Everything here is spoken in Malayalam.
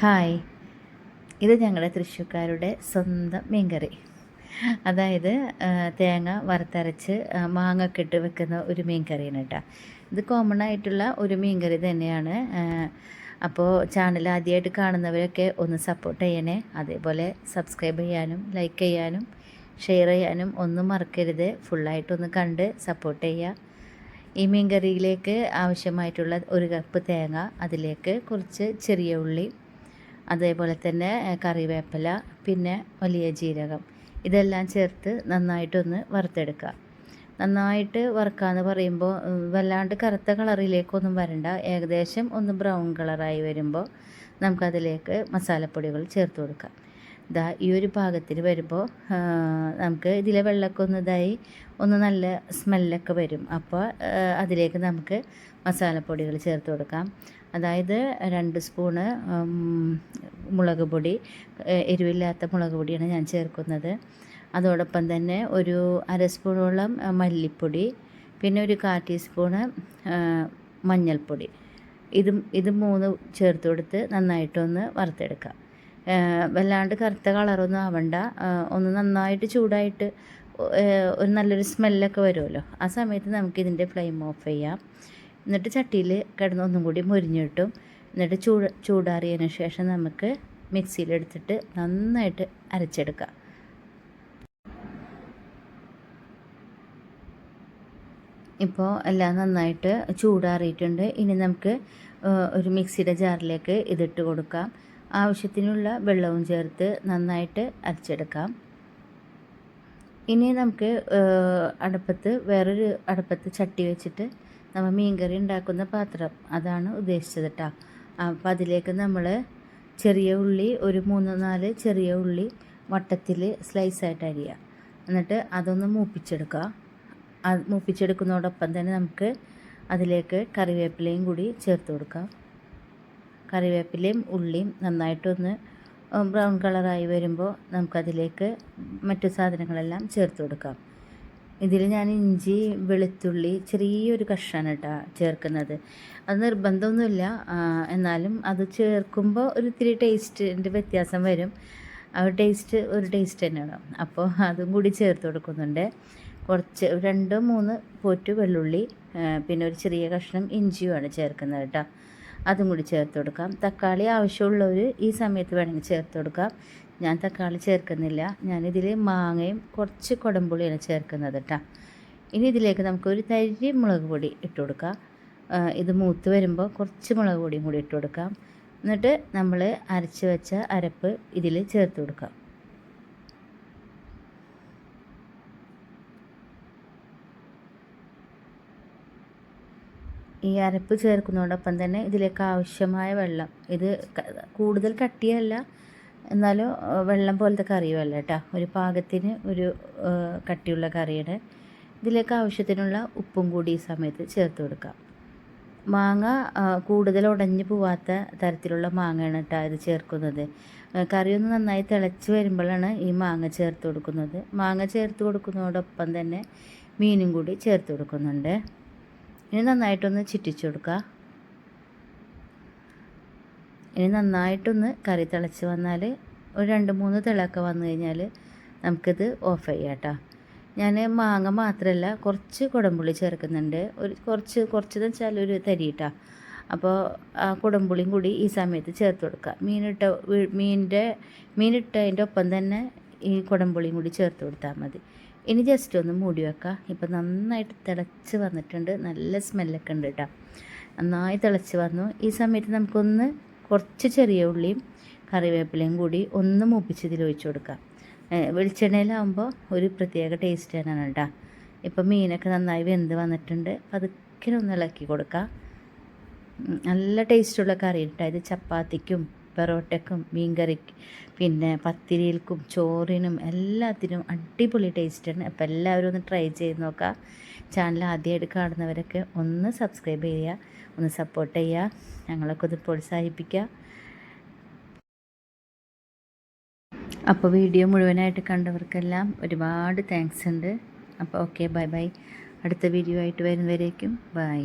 ഹായ്. ഇത് ഞങ്ങളുടെ തൃശ്ശൂർക്കാരുടെ സ്വന്തം മീൻകറി. അതായത് തേങ്ങ വറുത്തരച്ച് മാങ്ങൊക്കെ ഇട്ട് വെക്കുന്ന ഒരു മീൻകറിയാണ് കേട്ടോ. ഇത് കോമൺ ആയിട്ടുള്ള ഒരു മീൻകറി തന്നെയാണ്. അപ്പോൾ ചാനൽ ആദ്യമായിട്ട് കാണുന്നവരൊക്കെ ഒന്ന് സപ്പോർട്ട് ചെയ്യണേ. അതേപോലെ സബ്സ്ക്രൈബ് ചെയ്യാനും ലൈക്ക് ചെയ്യാനും ഷെയർ ചെയ്യാനും ഒന്നും മറക്കരുത്. ഫുള്ളായിട്ടൊന്ന് കണ്ട് സപ്പോർട്ട് ചെയ്യുക ഈ മീൻകറിയിലേക്ക് ആവശ്യമായിട്ടുള്ള ഒരു കപ്പ് തേങ്ങ അതിലേക്ക് കുറച്ച് ചെറിയ ഉള്ളി അതേപോലെ തന്നെ കറിവേപ്പില പിന്നെ വലിയ ജീരകം. ഇതെല്ലാം ചേർത്ത് നന്നായിട്ടൊന്ന് വറുത്തെടുക്കുക. നന്നായിട്ട് വറുക്കാന്ന് പറയുമ്പോൾ വല്ലാണ്ട് കറുത്ത കളറിലേക്കൊന്നും വരണ്ട. ഏകദേശം ഒന്ന് ബ്രൗൺ കളറായി വരുമ്പോൾ നമുക്കതിലേക്ക് മസാലപ്പൊടികൾ ചേർത്ത് കൊടുക്കാം ഇതാ ഈ ഒരു പാകത്തിന് വരുമ്പോൾ നമുക്ക് ഇതിലെ വെള്ളമൊക്കെ ഒന്ന് ഇതായി ഒന്ന് നല്ല സ്മെല്ലൊക്കെ വരും. അപ്പോൾ അതിലേക്ക് നമുക്ക് മസാലപ്പൊടികൾ ചേർത്ത് കൊടുക്കാം. അതായത് രണ്ട് സ്പൂണ് മുളക് പൊടി എരിവില്ലാത്ത മുളക് പൊടിയാണ് ഞാൻ ചേർക്കുന്നത്. അതോടൊപ്പം തന്നെ ഒരു അര സ്പൂണോളം മല്ലിപ്പൊടി പിന്നെ ഒരു കാ ടീസ്പൂണ് മഞ്ഞൾപ്പൊടി. ഇതും ഇത് മൂന്ന് ചേർത്ത് കൊടുത്ത് നന്നായിട്ടൊന്ന് വറുത്തെടുക്കാം. വല്ലാണ്ട് കറുത്ത കളറൊന്നും ആവണ്ട. ഒന്ന് നന്നായിട്ട് ചൂടായിട്ട് ഒരു നല്ലൊരു സ്മെല്ലൊക്കെ വരുമല്ലോ. ആ സമയത്ത് നമുക്ക് ഇതിന്റെ ഫ്ലെയിം ഓഫ് ചെയ്യാം. എന്നിട്ട് ചട്ടിയിൽ കിടന്ന് ഒന്നും കൂടി മുരിഞ്ഞു കിട്ടും. എന്നിട്ട് ചൂട് ചൂടാറിയതിന് ശേഷം നമുക്ക് മിക്സിയിലെടുത്തിട്ട് നന്നായിട്ട് അരച്ചെടുക്കാം. ഇപ്പോൾ എല്ലാം നന്നായിട്ട് ചൂടാറിയിട്ടുണ്ട്. ഇനി നമുക്ക് ഒരു മിക്സിയുടെ ജാറിലേക്ക് ഇതിട്ട് കൊടുക്കാം. ആവശ്യത്തിനുള്ള വെള്ളവും ചേർത്ത് നന്നായിട്ട് അരച്ചെടുക്കാം. ഇനി നമുക്ക് അടുപ്പത്ത് വേറൊരു അടുപ്പത്ത് ചട്ടി വെച്ചിട്ട് നമ്മൾ മീൻകറി ഉണ്ടാക്കുന്ന പാത്രം. അതാണ് ഉദ്ദേശിച്ചത് കേട്ടോ അപ്പോൾ അതിലേക്ക് നമ്മൾ ചെറിയ ഉള്ളി ഒരു മൂന്ന് നാല് ചെറിയ ഉള്ളി വട്ടത്തിൽ സ്ലൈസായിട്ട് അരിയുക എന്നിട്ട് അതൊന്ന് മൂപ്പിച്ചെടുക്കുക. മൂപ്പിച്ചെടുക്കുന്നതോടൊപ്പം തന്നെ നമുക്ക് അതിലേക്ക് കറിവേപ്പിലയും കൂടി ചേർത്ത് കൊടുക്കാം. കറിവേപ്പിലയും ഉള്ളിയും നന്നായിട്ടൊന്ന് ബ്രൗൺ കളറായി വരുമ്പോൾ നമുക്കതിലേക്ക് മറ്റു സാധനങ്ങളെല്ലാം ചേർത്ത് കൊടുക്കാം. ഇതിൽ ഞാൻ ഇഞ്ചി വെളുത്തുള്ളി ചെറിയൊരു കഷ്ണമാണ് കേട്ടോ ചേർക്കുന്നത്. അത് നിർബന്ധമൊന്നുമില്ല എന്നാലും അത് ചേർക്കുമ്പോൾ ഒരു ഇത്തിരി ടേസ്റ്റിന്റെ വ്യത്യാസം വരും. ആ ടേസ്റ്റ് ഒരു ടേസ്റ്റ് തന്നെയാണ്. അപ്പോൾ അതും കൂടി ചേർത്ത് കൊടുക്കുന്നുണ്ട്. കുറച്ച് രണ്ടോ മൂന്ന് പോറ്റ് വെള്ളുള്ളി പിന്നെ ഒരു ചെറിയ കഷ്ണം ഇഞ്ചിയുമാണ് ചേർക്കുന്നത് കേട്ടോ. അതും കൂടി ചേർത്ത് കൊടുക്കാം. തക്കാളി ആവശ്യമുള്ളവർ ഈ സമയത്ത് വേണമെങ്കിൽ ചേർത്ത് കൊടുക്കാം. ഞാൻ തക്കാളി ചേർക്കുന്നില്ല. ഞാനിതിൽ മാങ്ങയും കുറച്ച് കുടംപുളിയാണ് ചേർക്കുന്നത് കേട്ടോ ഇനി ഇതിലേക്ക് നമുക്ക് ഒരു തരി മുളക് പൊടി ഇട്ട് കൊടുക്കാം. ഇത് മൂത്ത് വരുമ്പോൾ കുറച്ച് മുളക് പൊടിയും കൂടി ഇട്ട് കൊടുക്കാം. എന്നിട്ട് നമ്മൾ അരച്ച് വെച്ച അരപ്പ് ഇതിൽ ചേർത്ത് കൊടുക്കാം. ഈ അരപ്പ് ചേർക്കുന്നതോടൊപ്പം തന്നെ ഇതിലേക്ക് ആവശ്യമായ വെള്ളം. ഇത് കൂടുതൽ കട്ടിയല്ല എന്നാലും വെള്ളം പോലത്തെ കറിയുമല്ല കേട്ടോ. ഒരു പാകത്തിന് ഒരു കട്ടിയുള്ള കറിയുടെ ഇതിലേക്ക് ആവശ്യത്തിനുള്ള ഉപ്പും കൂടി ഈ സമയത്ത് ചേർത്ത് കൊടുക്കാം. മാങ്ങ കൂടുതൽ ഉടഞ്ഞു പോവാത്ത തരത്തിലുള്ള മാങ്ങയാണ് കേട്ടോ ഇത് ചേർക്കുന്നത്. കറിയൊന്നും നന്നായി തിളച്ച് വരുമ്പോഴാണ് ഈ മാങ്ങ ചേർത്ത് കൊടുക്കുന്നത്. മാങ്ങ ചേർത്ത് കൊടുക്കുന്നതോടൊപ്പം തന്നെ മീനും കൂടി ചേർത്ത് കൊടുക്കുന്നുണ്ട്. ഇനി നന്നായിട്ടൊന്ന് ചിറ്റിച്ചു കൊടുക്കുക ഇനി നന്നായിട്ടൊന്ന് കറി തിളച്ച് വന്നാൽ ഒരു രണ്ട് മൂന്ന് തിളക്ക വന്നു കഴിഞ്ഞാൽ നമുക്കിത് ഓഫ് ചെയ്യാം കേട്ടോ. ഞാൻ മാങ്ങ മാത്രമല്ല കുറച്ച് കുടംപുളി ചേർക്കുന്നുണ്ട്. ഒരു കുറച്ച് കുറച്ചെന്ന് വെച്ചാൽ ഒരു തരി കേട്ടോ. അപ്പോൾ ആ കുടംപുളിയും കൂടി ഈ സമയത്ത് ചേർത്ത് കൊടുക്കുക മീനിട്ട മീനിന്റെ മീനിട്ടതിന്റെ ഒപ്പം തന്നെ ഈ കുടംപുളിയും കൂടി ചേർത്ത് കൊടുത്താൽ മതി. ഇനി ജസ്റ്റ് ഒന്ന് മൂടി വെക്കാം. ഇപ്പം നന്നായിട്ട് തിളച്ച് വന്നിട്ടുണ്ട്. നല്ല സ്മെല്ലൊക്കെ ഉണ്ട് കേട്ടോ നന്നായി തിളച്ച് വന്നു. ഈ സമയത്ത് നമുക്കൊന്ന് കുറച്ച് ചെറിയ ഉള്ളിയും കറിവേപ്പിലയും കൂടി ഒന്ന് മൂപ്പിച്ച് ഇതിൽ ഒഴിച്ചു കൊടുക്കാം. വെളിച്ചെണ്ണയിലാവുമ്പോൾ ഒരു പ്രത്യേക ടേസ്റ്റ് തന്നെയാണ് കേട്ടോ ഇപ്പം മീനൊക്കെ നന്നായി വെന്ത് വന്നിട്ടുണ്ട്. പതുക്കെ ഒന്ന് ഇളക്കി കൊടുക്കാം. നല്ല ടേസ്റ്റുള്ള കറി കേട്ടോ ഇത് ചപ്പാത്തിക്കും പെറോട്ടയ്ക്കും മീൻകറിക്ക് പിന്നെ പത്തിരിയിൽക്കും ചോറിനും എല്ലാത്തിനും അടിപൊളി ടേസ്റ്റാണ് അപ്പോൾ എല്ലാവരും ഒന്ന് ട്രൈ ചെയ്ത് നോക്കുക ചാനൽ ആദ്യമായിട്ട് കാണുന്നവരൊക്കെ ഒന്ന് സബ്സ്ക്രൈബ് ചെയ്യുക ഒന്ന് സപ്പോർട്ട് ചെയ്യുക ഞങ്ങളൊക്കെ ഒന്ന് പ്രോത്സാഹിപ്പിക്കുക. അപ്പോൾ വീഡിയോ മുഴുവനായിട്ട് കണ്ടവർക്കെല്ലാം ഒരുപാട് താങ്ക്സ് ഉണ്ട്. അപ്പോൾ ഓക്കെ ബൈ ബൈ അടുത്ത വീഡിയോ ആയിട്ട് വരുന്നവരേക്കും ബൈ